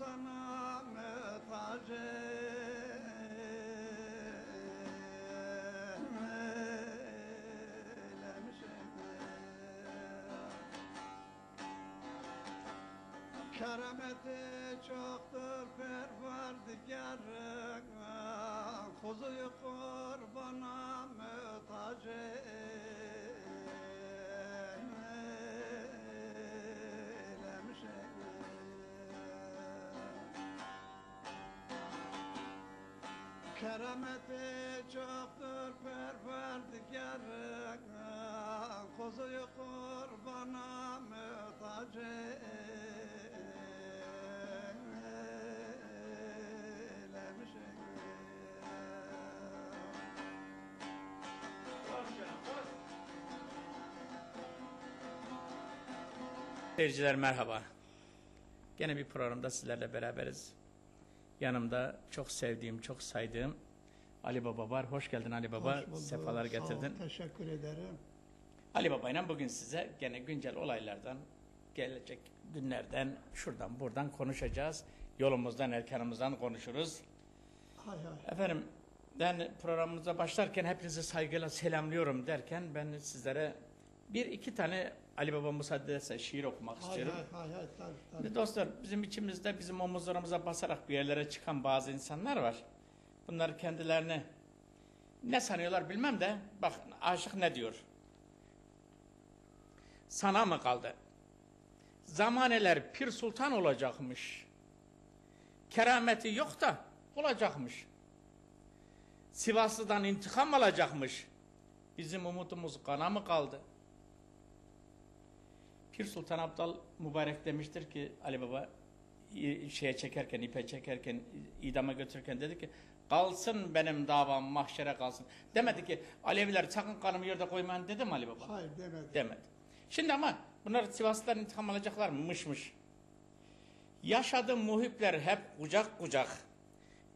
sana muhtaç eylemişim. Kerameti çoktur perverdigarın Kuzuyu kurbana Kerameti çoktur perverdigarın Kuzuyu kurbana eylemişim. Seyirciler merhaba. Gene bir programda sizlerle beraberiz. Yanımda çok sevdiğim, çok saydığım Ali Baba var. Hoş geldin Ali Baba. Hoş bulduk, Sefalar sağ ol, getirdin. teşekkür ederim. Ali Baba ile bugün size gene güncel olaylardan, gelecek günlerden, şuradan buradan konuşacağız. Yolumuzdan, erkanımızdan konuşuruz. Hay hay. Efendim ben programımıza başlarken hepinizi saygıyla selamlıyorum derken ben sizlere bir iki tane Ali Baba müsaade ederse şiir okumak Hay istiyorum. hay hay hay tabii tabii. Şimdi dostlar bizim içimizde bizim omuzlarımıza basarak bir yerlere çıkan bazı insanlar var. Bunlar kendilerini ne sanıyorlar bilmem de bak aşık ne diyor? Sana mı kaldı? Zamaneler pir sultan olacakmış. Kerameti yok da olacakmış. Sivaslı'dan intikam alacakmış. Bizim umudumuz kana mı kaldı? Pir Sultan Abdal mübarek demiştir ki Ali Baba şeye çekerken, ipe çekerken, idama götürürken dedi ki kalsın benim davam mahşere kalsın. Demedi ki Aleviler sakın kanımı yerde koymayın dedi mi Ali Baba? Hayır demedi. Demedi. Şimdi ama bunlar Sivaslılar intikam alacaklar mı? Yaşadı muhipler hep kucak kucak.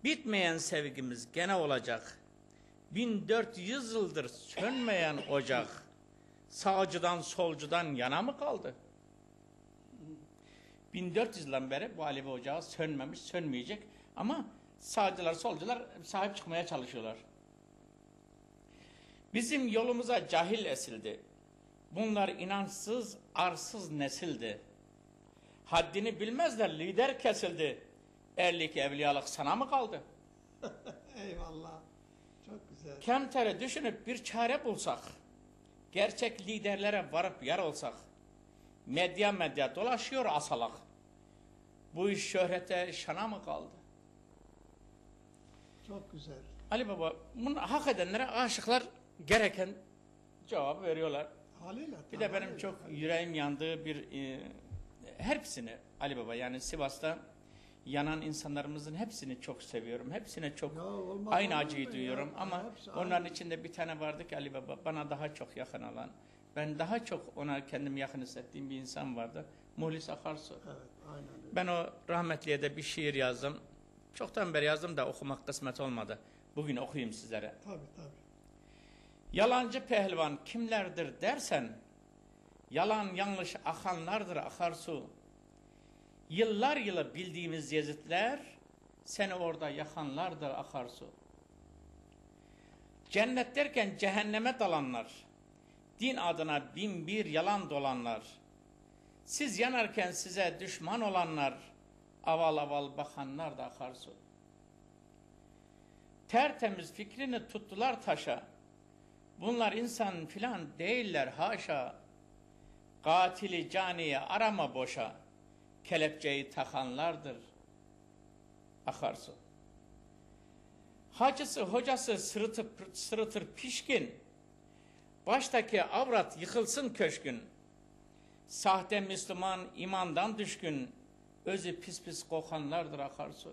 Bitmeyen sevgimiz gene olacak. 1400 yıldır sönmeyen ocak. Sağcıdan solcudan yana mı kaldı? 1400 yıldan beri bu Alevi ocağı sönmemiş, sönmeyecek. Ama sağcılar, solcular sahip çıkmaya çalışıyorlar. Bizim yolumuza cahil esildi. Bunlar inançsız, arsız nesildi. Haddini bilmezler, lider kesildi. Erlik, evliyalık sana mı kaldı? Eyvallah. Çok güzel. Kemtere düşünüp bir çare bulsak, gerçek liderlere varıp yar olsak, medya medya dolaşıyor asalak. Bu iş şöhrete şana mı kaldı? Çok güzel. Ali Baba, bunu hak edenlere aşıklar gereken cevabı veriyorlar. Haliyle. Bir de benim haliyle, çok haliyle. yüreğim yandığı bir e, hepsini Ali Baba yani Sivas'ta yanan insanlarımızın hepsini çok seviyorum. Hepsine çok Ya olmaz aynı acıyı ya? duyuyorum ama Hepsi onların aynı. içinde bir tane vardı ki Ali Baba bana daha çok yakın olan ben daha çok ona kendimi yakın hissettiğim bir insan vardı. Muhlis Akarsu. Evet aynen öyle. Ben o rahmetliye de bir şiir yazdım. Çoktan beri yazdım da okumak kısmet olmadı. Bugün okuyayım sizlere. Tabii tabii. Yalancı pehlivan kimlerdir dersen, yalan yanlış akanlardır akarsu. Yıllar yılı bildiğimiz Yezidler, seni orada yakanlardır akarsu. Cennet derken cehenneme dalanlar, din adına bin bir yalan dolanlar. Siz yanarken size düşman olanlar, aval aval bakanlar da akarsu. Tertemiz fikrini tuttular taşa, Bunlar insan filan değiller haşa. Katili caniye arama boşa. Kelepçeyi takanlardır. Akarsu. Hacısı hocası sırıtıp sırıtır pişkin. Baştaki avrat yıkılsın köşkün. Sahte Müslüman imandan düşkün. Özü pis pis kokanlardır akarsu.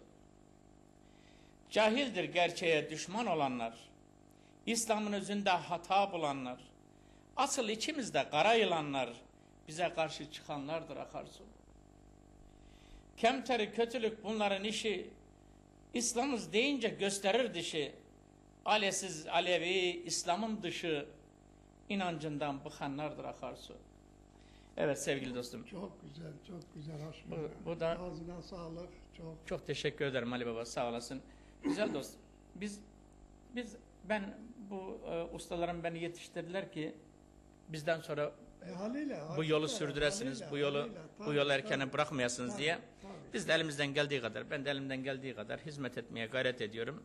Cahildir gerçeğe düşman olanlar. İslam'ın özünde hata bulanlar, asıl içimizde kara yılanlar, bize karşı çıkanlardır akarsu. Kemteri kötülük bunların işi, İslam'ız deyince gösterir dişi, alesiz Alevi, İslam'ın dışı, inancından bıkanlardır akarsu. Evet sevgili dostum. Çok güzel, çok güzel. Bu- bu da- Ağzına sağlık. Çok. Çok teşekkür ederim Ali Baba sağ olasın. Güzel dost. Biz biz ben bu e, ustalarım beni yetiştirdiler ki bizden sonra E, haliyle, bu yolu sürdüresiniz, haliyle, bu yolu haliyle. bu yolu tabii, erkene bırakmayasınız tabii, diye tabii, biz de elimizden geldiği kadar ben de elimden geldiği kadar hizmet etmeye gayret ediyorum.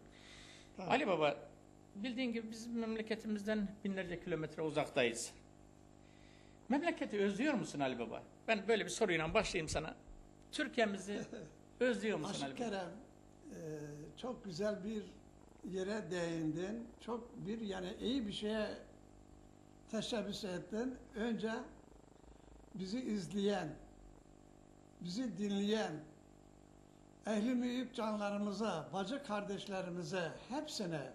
tabii. Ali Baba bildiğin gibi biz memleketimizden binlerce kilometre uzaktayız. Memleketi özlüyor musun Ali Baba? Ben böyle bir soruyla başlayayım sana. Türkiye'mizi özlüyor musun Ali Aşık Baba? Kerem, e, çok güzel bir yere değindin. Çok bir yani iyi bir şeye teşebbüs ettin. Önce bizi izleyen, bizi dinleyen, ehli mühip canlarımıza, bacı kardeşlerimize, hepsine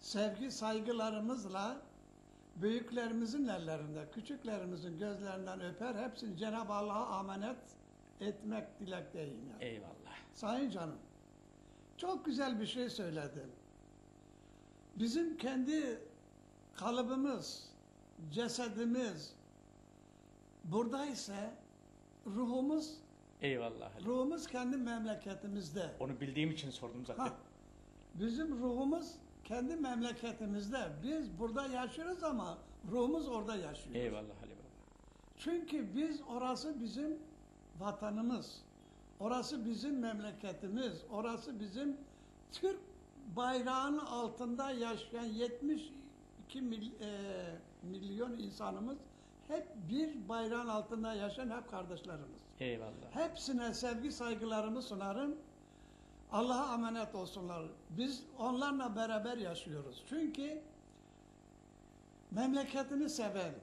sevgi saygılarımızla büyüklerimizin ellerinde, küçüklerimizin gözlerinden öper, hepsini Cenab-ı Allah'a emanet etmek dilekteyim. Yani. Eyvallah. Sayın canım, çok güzel bir şey söyledin. Bizim kendi kalıbımız, cesedimiz buradaysa ruhumuz, Eyvallah. Ruhumuz kendi memleketimizde. Onu bildiğim için sordum zaten. Ha, bizim ruhumuz kendi memleketimizde. Biz burada yaşıyoruz ama ruhumuz orada yaşıyor. Eyvallah Ali Baba. Çünkü biz orası bizim vatanımız. Orası bizim memleketimiz. Orası bizim Türk bayrağının altında yaşayan 72 mil- e, milyon insanımız hep bir bayrağın altında yaşayan hep kardeşlerimiz. Eyvallah. Hepsine sevgi saygılarımı sunarım. Allah'a emanet olsunlar. Biz onlarla beraber yaşıyoruz. Çünkü memleketini seven,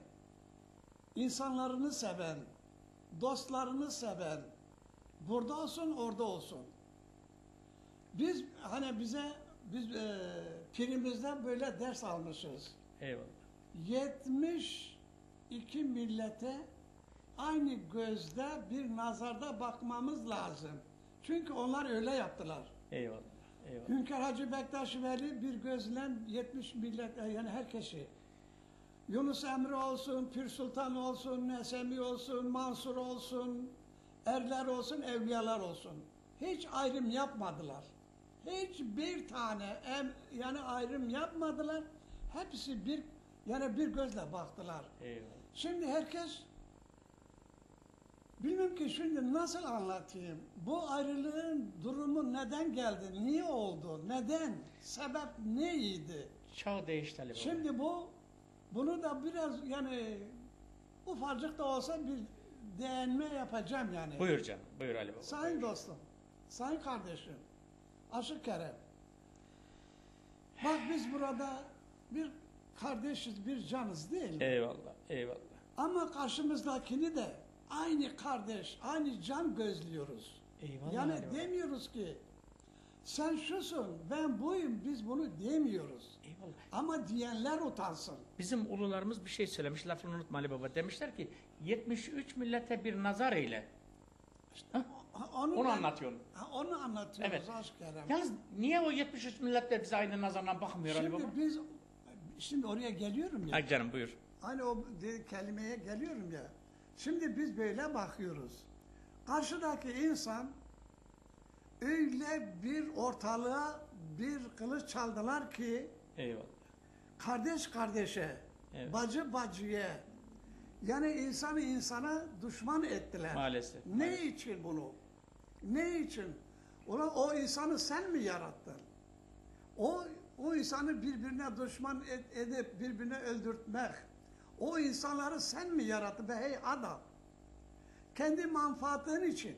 insanlarını seven, dostlarını seven, burada olsun orada olsun. Biz hani bize biz e, pirimizden böyle ders almışız. Eyvallah. 72 millete aynı gözde bir nazarda bakmamız lazım. Çünkü onlar öyle yaptılar. Eyvallah. Eyvallah. Hünkar Hacı Bektaş Veli bir gözle 70 millet e, yani herkesi Yunus Emre olsun, Pir Sultan olsun, Nesemi olsun, Mansur olsun, erler olsun, evliyalar olsun. Hiç ayrım yapmadılar. Hiçbir tane em, yani ayrım yapmadılar. Hepsi bir yani bir gözle baktılar. Eyvallah. Şimdi herkes bilmem ki şimdi nasıl anlatayım. Bu ayrılığın durumu neden geldi? Niye oldu? Neden? Sebep neydi? Çağ değişti. Şimdi bu bunu da biraz yani ufacık da olsa bir değinme yapacağım yani. Buyur canım. Buyur Ali Baba. Sayın dostum, sayın kardeşim, Aşık Kerem. Bak biz burada bir kardeşiz, bir canız değil mi? Eyvallah. Eyvallah. Ama karşımızdakini de aynı kardeş, aynı can gözlüyoruz. Eyvallah yani Baba. demiyoruz ki sen şusun, ben buyum, biz bunu demiyoruz. Eyvallah. Ama diyenler utansın. Bizim ulularımız bir şey söylemiş, lafını unutma Ali Baba. Demişler ki 73 millete bir nazar eyle. Ha? Ha, Onu ben- anlatıyorsun. Ha, onu anlatıyoruz Evet. aşk. Yalnız niye o 73 millet de bize aynı nazarla bakmıyor Ali Baba? Şimdi biz, şimdi oraya geliyorum ya. Ha canım buyur. Hani o kelimeye geliyorum ya. Şimdi biz böyle bakıyoruz. Karşıdaki insan öyle bir ortalığa bir kılıç çaldılar ki Eyvallah. kardeş kardeşe, Evet. bacı bacıya yani insanı insana düşman ettiler. Maalesef. Ne maalesef. için bunu? Ne için? Ulan o insanı sen mi yarattın? O o insanı birbirine düşman edip birbirine öldürtmek. O insanları sen mi yarattın be hey adam? Kendi manfaatın için,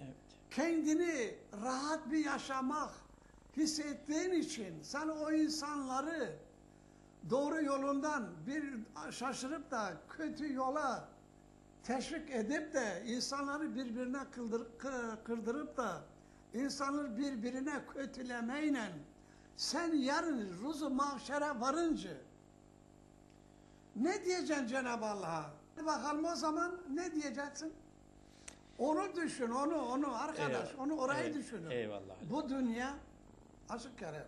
Evet. kendini rahat bir yaşamak hissettiğin için sen o insanları doğru yolundan bir şaşırıp da kötü yola teşvik edip de insanları birbirine kıldır, kı- kırdırıp da insanları birbirine kötülemeyle sen yarın ruzu mahşere varınca ne diyeceksin Cenab-ı Allah'a? Bakalım o zaman ne diyeceksin? Onu düşün, onu, onu arkadaş, Eyvallah. onu orayı Evet, düşünün. eyvallah. Bu dünya, açık kere,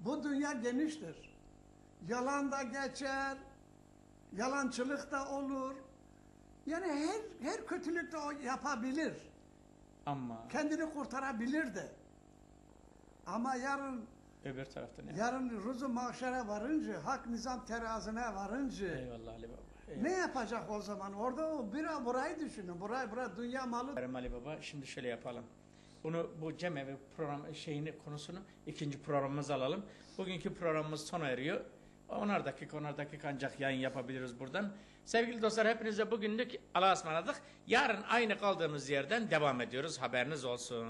bu dünya geniştir. Yalan da geçer, yalancılık da olur, Yani her her kötülük de o yapabilir. Ama Kendini kurtarabilir de. Ama yarın öbür tarafta ne? yarın ruzu mahşere varınca, hak nizam terazine varınca Eyvallah Ali Baba. ne yapacak o zaman? Orada o bira burayı düşünün. Burayı buraya dünya malı. Eyvallah. Ali Baba şimdi şöyle yapalım. Bunu bu cemevi program şeyini konusunu ikinci programımıza alalım. Bugünkü programımız sona eriyor. Onar dakika onar dakika ancak yayın yapabiliriz buradan. Sevgili dostlar hepinize bugünlük Allah'a ısmarladık. Yarın aynı kaldığımız yerden devam ediyoruz. Haberiniz olsun.